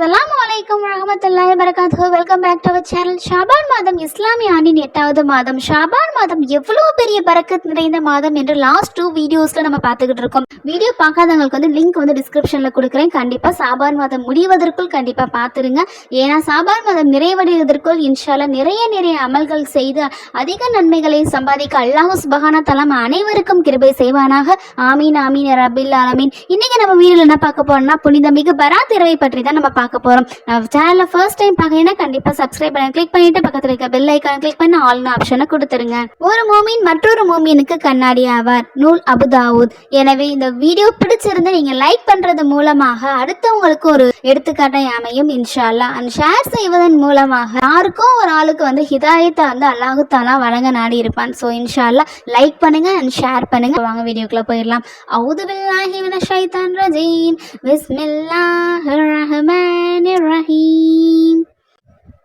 The Salam. அலைக்கும் வரஹமத்துல்லாஹி வரகாத்து welcome back to our channel Shaban மாதம் இஸ்லாமிய ஆண்டின் எட்டாவது மாதம். ஷாபான் மாதம் எவ்வளவு பெரிய பறக்க நிறைந்த மாதம் என்று லாஸ்ட் டூ வீடியோஸ்ல நம்ம பார்த்துக்கிட்டு இருக்கோம். வீடியோ பார்க்காதவங்களுக்கு வந்து லிங்க் வந்து டிஸ்கிரிப்ஷன்ல கொடுக்குறேன். கண்டிப்பாக சாபான் மாதம் முடிவதற்குள் கண்டிப்பாக பார்த்துருங்க. ஏன்னா சாபான் மாதம் நிறைவடைவதற்குள் இன்ஷால நிறைய நிறைய அமல்கள் செய்து அதிக நன்மைகளை சம்பாதிக்க அல்லாஹு சுபஹான தலம் அனைவருக்கும் கிருபை செய்வானாக. ஆமீன் ஆமீன் ரபில் ஆலமீன். இன்னைக்கு நம்ம வீடியோவில் என்ன பார்க்க போறோம்னா புனிதமிகு பராத் இரவை பற்றி தான் நம்ம பார்க்க போறோம் சேனலை ஃபர்ஸ்ட் டைம் பார்க்கறீங்கன்னா கண்டிப்பாக சப்ஸ்கிரைப் பண்ணி கிளிக் பண்ணிட்டு பக்கத்தில் இருக்க பெல் ஐக்கான் கிளிக் பண்ணி ஆல்னு ஆப்ஷனை கொடுத்துருங்க. ஒரு மோமின் மற்றொரு மூமினுக்கு கண்ணாடி ஆவார் நூல் அபுதாவூத் எனவே இந்த வீடியோ பிடிச்சிருந்து நீங்கள் லைக் பண்ணுறது மூலமாக அடுத்தவங்களுக்கு ஒரு எடுத்துக்காட்டை அமையும் இன்ஷால்லா அண்ட் ஷேர் செய்வதன் மூலமாக யாருக்கும் ஒரு ஆளுக்கு வந்து ஹிதாயத்தை வந்து அல்லாஹு தாலா வழங்க நாடி இருப்பான். ஸோ இன்ஷால்லா லைக் பண்ணுங்க அண்ட் ஷேர் பண்ணுங்க. வாங்க வீடியோக்குள்ள போயிடலாம். அவுது பில்லாஹி ஷைதான் ஷைத்தானிர் ரஜீம். பிஸ்மில்லாஹிர் ரஹ்மானிர் ரஹீம்.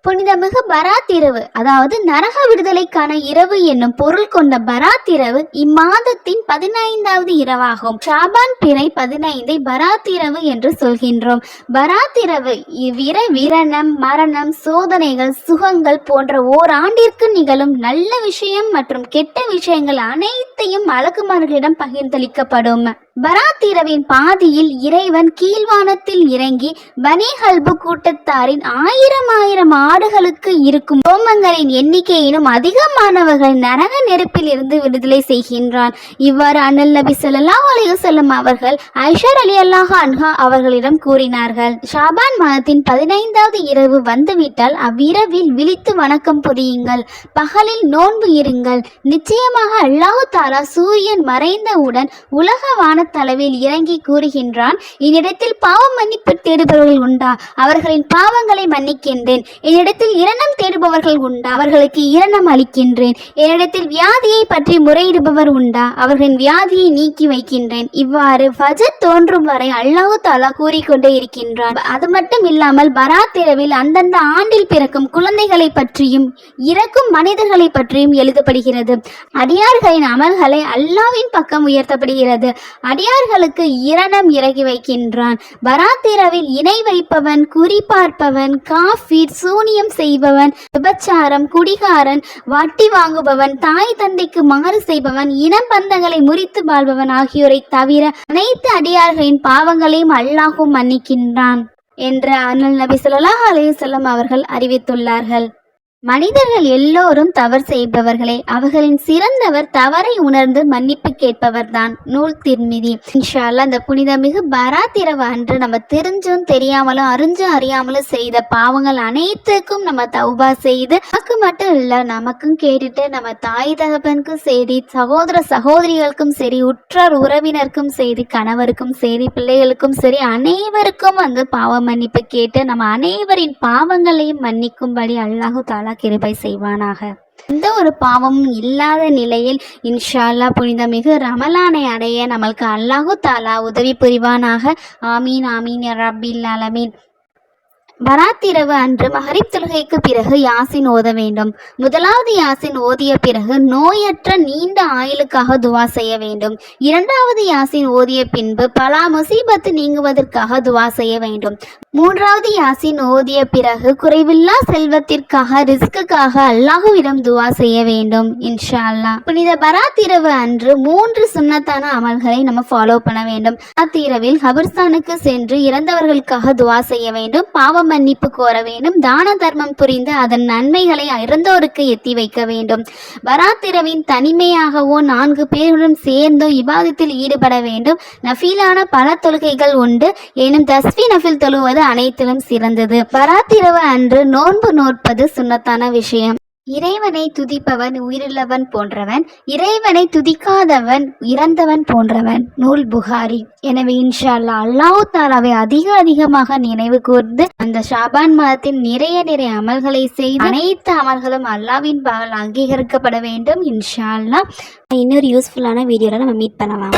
புனிதமிகு பராத் இரவு அதாவது நரக விடுதலைக்கான இரவு என்னும் பொருள் கொண்ட பராத் இரவு இம்மாதத்தின் பதினைந்தாவது இரவாகும். ஷாபான் பிறை பதினைந்தை பராத் இரவு என்று சொல்கின்றோம். பராத் இரவு இவ்விர விரணம் மரணம் சோதனைகள் சுகங்கள் போன்ற ஓராண்டிற்கு நிகழும் நல்ல விஷயம் மற்றும் கெட்ட விஷயங்கள் அனைத்தையும் அழகுமார்களிடம் பகிர்ந்தளிக்கப்படும். பராத்திரவின் பாதியில் இறைவன் கீழ்வானத்தில் இறங்கி பனி ஹல்பு கூட்டத்தாரின் ஆயிரம் ஆயிரம் ஆடுகளுக்கு இருக்கும் ரோமங்களின் எண்ணிக்கையினும் அதிகமானவர்கள் நரக நெருப்பில் இருந்து விடுதலை செய்கின்றான். இவ்வாறு அண்ணல் நபி ஸல்லல்லாஹு அலைஹி அவர்கள் ஐஷர் அலி அல்லாஹ் அன்ஹா அவர்களிடம் கூறினார்கள். ஷாபான் மாதத்தின் பதினைந்தாவது இரவு வந்துவிட்டால் அவ்விரவில் விழித்து வணக்கம் புரியுங்கள். பகலில் நோன்பு இருங்கள். நிச்சயமாக அல்லாஹு தாரா சூரியன் மறைந்தவுடன் உலக வான வானத்தளவில் இறங்கி கூறுகின்றான் என்னிடத்தில் பாவ மன்னிப்பு தேடுபவர்கள் உண்டா? அவர்களின் பாவங்களை மன்னிக்கின்றேன். என்னிடத்தில் இரணம் தேடுபவர்கள் உண்டா? அவர்களுக்கு இரணம் அளிக்கின்றேன். என்னிடத்தில் வியாதியை பற்றி முறையிடுபவர் உண்டா? அவர்களின் வியாதியை நீக்கி வைக்கின்றேன். இவ்வாறு ஃபஜத் தோன்றும் வரை அல்லாஹு தாலா கூறிக்கொண்டே இருக்கின்றான். அது மட்டும் இல்லாமல் பராத்திரவில் அந்தந்த ஆண்டில் பிறக்கும் குழந்தைகளை பற்றியும் இறக்கும் மனிதர்களை பற்றியும் எழுதப்படுகிறது. அடியார்களின் அமல்களை அல்லாவின் பக்கம் உயர்த்தப்படுகிறது. அடியார்களுக்கு இரணம் இறக்கி வைக்கின்றான். பராத் இணை வைப்பவன் குறிப்பார்ப்பவன் காஃபீர் சூனியம் செய்பவன் விபச்சாரம் குடிகாரன் வட்டி வாங்குபவன் தாய் தந்தைக்கு மாறு செய்பவன் இனம் பந்தங்களை முறித்து வாழ்பவன் ஆகியோரை தவிர அனைத்து அடியார்களின் பாவங்களையும் அல்லாஹும் மன்னிக்கின்றான். என்று அண்ணல் நபி ஸல்லல்லாஹு அலைஹி அவர்கள் அறிவித்துள்ளார்கள். மனிதர்கள் எல்லோரும் தவறு செய்பவர்களே அவர்களின் சிறந்தவர் தவறை உணர்ந்து மன்னிப்பு கேட்பவர்தான் நூல் திருமிதி இன்ஷால்லா அந்த புனிதமிகு மிகு இரவு அன்று நம்ம தெரிஞ்சும் தெரியாமலும் அறிஞ்சும் அறியாமலும் செய்த பாவங்கள் அனைத்துக்கும் நம்ம தௌபா செய்து நமக்கு மட்டும் இல்லை நமக்கும் கேட்டுட்டு நம்ம தாய் தகப்பனுக்கும் சரி சகோதர சகோதரிகளுக்கும் சரி உற்றார் உறவினருக்கும் சரி கணவருக்கும் சரி பிள்ளைகளுக்கும் சரி அனைவருக்கும் வந்து பாவ மன்னிப்பு கேட்டு நம்ம அனைவரின் பாவங்களையும் மன்னிக்கும்படி அல்லாஹு தாலா கிருபை செய்வானாக. எந்த ஒரு பாவமும் இல்லாத நிலையில் இன்ஷா அல்லாஹ் புனிதமிகு ரமலானை அடைய நம்மளுக்கு அல்லாஹு தாலா உதவி புரிவானாக. ஆமீன் ஆமீன் ரபில் அலமீன் பராத் இரவு அன்று மஹரிப் தொழுகைக்கு பிறகு யாசின் ஓத வேண்டும். முதலாவது யாசின் ஓதிய பிறகு நோயற்ற நீண்ட ஆயுளுக்காக துவா செய்ய வேண்டும். இரண்டாவது யாசின் ஓதிய பின்பு பலா முசீபத்து நீங்குவதற்காக துவா செய்ய வேண்டும். மூன்றாவது யாசின் ஓதிய பிறகு குறைவில்லா செல்வத்திற்காக ரிஸ்க்குக்காக அல்லாஹுவிடம் துவா செய்ய வேண்டும் இன்ஷா அல்லாஹ் புனித பராத் இரவு அன்று மூன்று சுண்ணத்தான அமல்களை நம்ம ஃபாலோ பண்ண வேண்டும். பராத் இரவில் கபிர்ஸ்தானுக்கு சென்று இறந்தவர்களுக்காக துவா செய்ய வேண்டும். பாவ மன்னிப்பு கோர வேண்டும். தான தர்மம் புரிந்து அதன் நன்மைகளை இறந்தோருக்கு எத்தி வைக்க வேண்டும். பராத் தனிமையாகவோ நான்கு பேருடன் சேர்ந்தோ இபாதத்தில் ஈடுபட வேண்டும். நஃபீலான பல தொழுகைகள் உண்டு. எனும் தஸ்வி நஃபில் தொழுவது அனைத்திலும் சிறந்தது. பராத் அன்று நோன்பு நோற்பது சுண்ணத்தான விஷயம். இறைவனை துதிப்பவன் உயிருள்ளவன் போன்றவன் இறைவனை துதிக்காதவன் இறந்தவன் போன்றவன். நூல் புகாரி. எனவே இன்ஷா அல்லாஹ் அல்லாஹ் தாலாவை அதிக அதிகமாக நினைவு கூர்ந்து அந்த ஷாபான் மாதத்தின் நிறைய நிறைய அமல்களை செய்து அனைத்து அமல்களும் அல்லாவின் பால் அங்கீகரிக்கப்பட வேண்டும் இன்ஷா அல்லாஹ் இன்னொரு யூஸ்ஃபுல்லான வீடியோல நம்ம மீட் பண்ணலாம்.